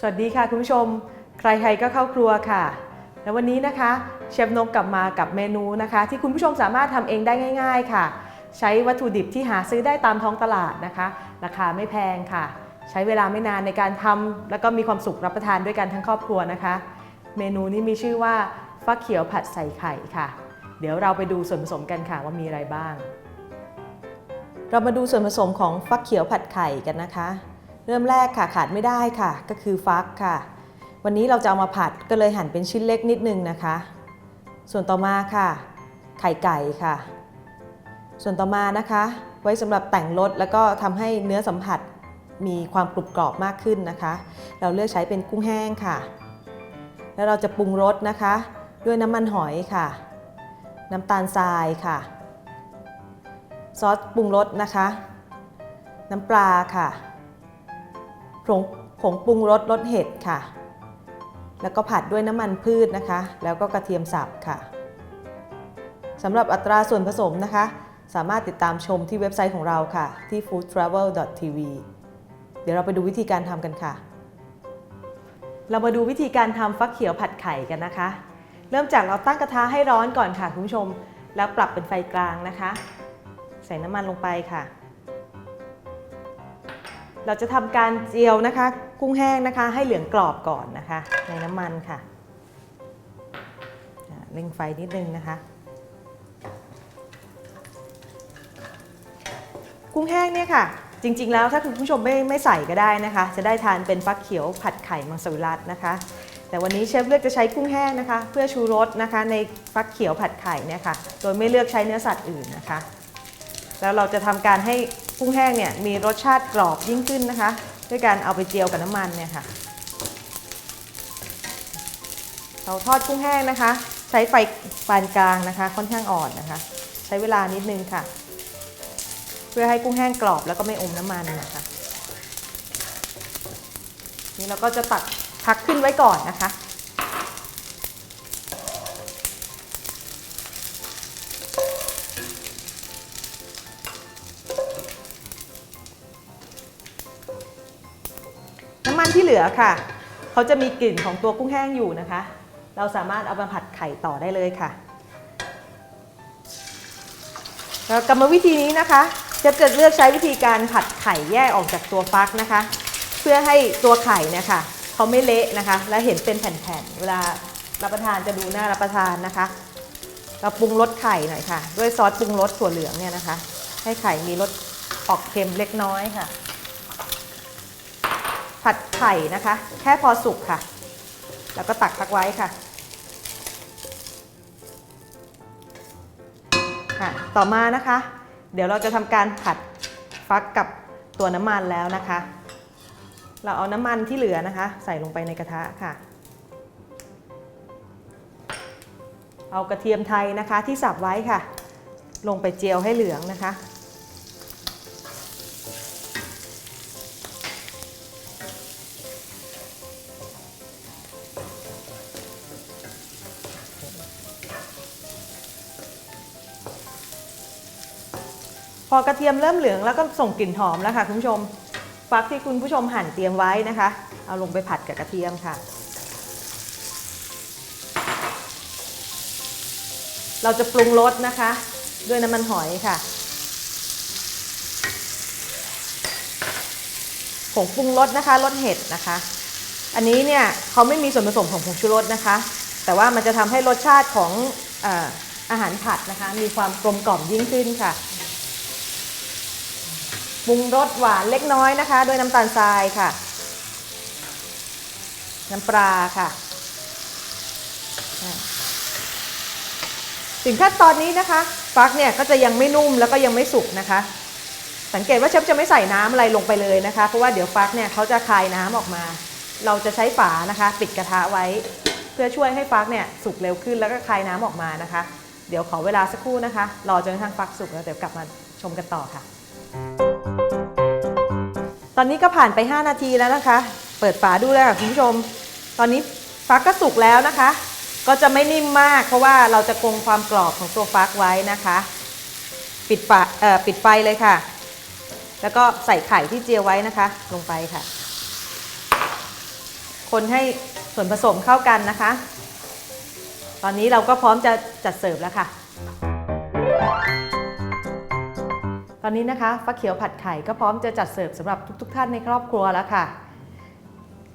สวัสดีค่ะคุณผู้ชม ใครๆก็เข้าครัวค่ะ แล้ววันนี้นะคะเชฟนกกลับมากับเมนูนะคะ ที่คุณผู้ชมสามารถทำเองได้ง่าย ๆค่ะ ใช้วัตถุดิบที่หาซื้อได้ตามท้องตลาดนะคะ ราคาไม่แพงค่ะ ใช้เวลาไม่นานในการทำแล้วก็มีความสุขรับประทานด้วยกันทั้งครอบครัวนะคะ เมนูนี้มีชื่อว่าฟักเขียวผัดใส่ไข่ค่ะ เดี๋ยวเราไปดูส่วนผสมกันค่ะว่ามีอะไรบ้าง เรามาดูส่วนผสมของฟักเขียวผัดไข่กันนะคะ เริ่มแรกค่ะขาดไม่ได้ค่ะ ก็คือฟักค่ะ วันนี้เราจะเอามาผัดก็เลยหั่นเป็นชิ้นเล็กนิดนึงนะคะ ส่วนต่อมาค่ะ ไข่ไก่ค่ะ ส่วนต่อมานะคะ ไว้สำหรับแต่งรสแล้วก็ทำให้เนื้อสัมผัสมีความกรุบกรอบมากขึ้นนะคะ เราเลือกใช้เป็นกุ้งแห้งค่ะ แล้วเราจะปรุงรสนะคะ ด้วยน้ำมันหอยค่ะ น้ำตาลทรายค่ะ ซอสปรุงรสนะคะ น้ำปลาค่ะ ผงผงปรุงรสรสเห็ดค่ะ แล้วก็ผัดด้วยน้ำมันพืชนะคะ แล้วก็กระเทียมสับค่ะสำหรับอัตราส่วนผสมนะคะ สามารถติดตามชมที่เว็บไซต์ของเราค่ะ ที่ foodtravel.tv เดี๋ยวเราไปดูวิธีการทำกันค่ะ เรามาดูวิธีการทำฟักเขียวผัดไข่กันนะคะ เริ่มจากเราตั้งกระทะให้ร้อนก่อนค่ะคุณผู้ชม แล้วปรับเป็นไฟกลางนะคะ ใส่น้ำมันลงไปค่ะ เราจะทำการเจียวนะคะ กุ้งแห้งนะคะ ให้เหลืองกรอบก่อนนะคะ ในน้ำมันค่ะเร่งไฟนิดนึงนะคะ กุ้งแห้งเนี่ยค่ะ จริง ๆ แล้วถ้าคุณผู้ชมไม่ไม่ใส่ก็ได้นะคะ จะได้ทานเป็นฟักเขียวผัดไข่มังสวิรัตนะคะ แต่วันนี้เชฟเลือกจะใช้กุ้งแห้งนะคะ เพื่อชูรสนะคะ ในฟักเขียวผัดไข่เนี่ยค่ะ โดยไม่เลือกใช้เนื้อสัตว์อื่นนะคะ แล้วเราจะทำการให้ กุ้งแห้งเนี่ยมีรสชาติกรอบยิ่งขึ้นนะคะ ด้วยการเอาไปเจียวกับน้ำมันเนี่ยค่ะ เราทอดกุ้งแห้งนะคะ ใช้ไฟปานกลางนะคะ ค่อนข้างอ่อนนะคะ ใช้เวลานิดนึงค่ะ เพื่อให้กุ้งแห้งกรอบแล้วก็ไม่อมน้ำมันนะคะนี่เราก็จะตักพักขึ้นไว้ก่อนนะคะ น้ำมันที่เหลือค่ะ เขาจะมีกลิ่นของตัวกุ้งแห้งอยู่นะคะ เราสามารถเอามาผัดไข่ต่อได้เลยค่ะแล้วกรรมวิธีนี้นะคะ จะจะเลือกใช้วิธีการผัดไข่แยกออกจากตัวฟักนะคะ เพื่อให้ตัวไข่เนี่ยค่ะเขาไม่เละนะคะ และเห็นเป็นแผ่นๆเวลารับประทานจะดูน่ารับประทานนะคะ เราปรุงรสไข่หน่อยค่ะ ด้วยซอสปรุงรสถั่วเหลืองเนี่ยนะคะ ให้ไข่มีรสออกเค็มเล็กน้อยค่ะ ผัดไข่นะคะ แค่พอสุกค่ะ แล้วก็ตักพักไว้ค่ะค่ะ ต่อมานะคะ เดี๋ยวเราจะทำการผัดฟักกับตัวน้ำมันแล้วนะคะ เราเอาน้ำมันที่เหลือนะคะ ใส่ลงไปในกระทะค่ะ เอากระเทียมไทยนะคะที่สับไว้ค่ะ ลงไปเจียวให้เหลืองนะคะ พอกระเทียมเริ่มเหลืองแล้วก็ส่งกลิ่นหอมแล้วค่ะคุณผู้ชมฟักที่คุณผู้ชมหั่นเตรียมไว้นะคะ เอาลงไปผัดกับกระเทียมค่ะ เราจะปรุงรสนะคะ ด้วยน้ำมันหอยค่ะผงปรุงรสนะคะรสเห็ดนะคะ อันนี้เนี่ยเขาไม่มีส่วนผสมของผงชูรสนะคะ แต่ว่ามันจะทำให้รสชาติของอออาหารผัดนะคะ มีความกลมกล่อมยิ่งขึ้นค่ะ ปรุงรสหวานเล็กน้อยนะคะ ด้วยน้ำตาลทรายค่ะ น้ำปลาค่ะ ถึงขั้นตอนนี้นะคะฟักเนี่ยก็จะยังไม่นุ่มแล้วก็ยังไม่สุกนะคะ สังเกตว่าเชฟจะไม่ใส่น้ำอะไรลงไปเลยนะคะ เพราะว่าเดี๋ยวฟักเนี่ยเขาจะคายน้ำออกมา เราจะใช้ฝานะคะ ปิดกระทะไว้ เพื่อช่วยให้ฟักเนี่ยสุกเร็วขึ้นแล้วก็คายน้ำออกมานะคะ เดี๋ยวขอเวลาสักครู่นะคะ รอจนกระทั่งฟักสุกแล้วเดี๋ยวกลับมาชมกันต่อค่ะ ตอนนี้ก็ผ่านไป 5 นาทีแล้วนะคะ เปิดฝาดูแล้วค่ะคุณผู้ชม ตอนนี้ฟักก็สุกแล้วนะคะ ก็จะไม่นิ่มมากเพราะว่าเราจะคงความกรอบของตัวฟักไว้นะคะ ปิดฝาเอ่อปิดไฟเลยค่ะ แล้วก็ใส่ไข่ที่เจียวไว้นะคะ ลงไปค่ะ คนให้ส่วนผสมเข้ากันนะคะ ตอนนี้เราก็พร้อมจะจัดเสิร์ฟแล้วค่ะ อนนี้นะคะฟักเขียวผัดไข่ก็พร้อมจะจัดเสิร์ฟสำหรับทุก ๆ ท่านในครอบครัวแล้วค่ะ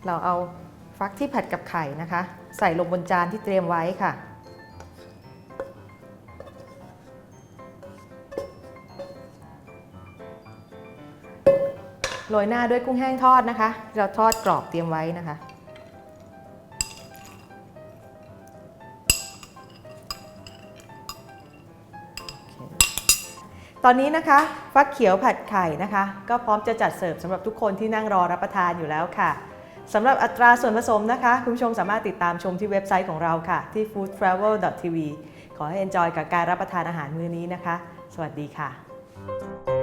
เราเอาฟักที่ผัดกับไข่นะคะ ใส่ลงบนจานที่เตรียมไว้ค่ะ โรยหน้าด้วยกุ้งแห้งทอดนะคะ เราทอดกรอบเตรียมไว้นะคะ ตอนนี้นะคะฟักเขียวผัดไข่นะคะ ก็พร้อมจะจัดเสิร์ฟสำหรับทุกคนที่นั่งรอรับประทานอยู่แล้วค่ะสำหรับอัตราส่วนผสมนะคะ คุณผู้ชมสามารถติดตามชมที่เว็บไซต์ของเราค่ะ ที่ foodtravel.tv ขอให้ enjoy กับการรับประทานอาหารมื้อนี้นะคะ สวัสดีค่ะ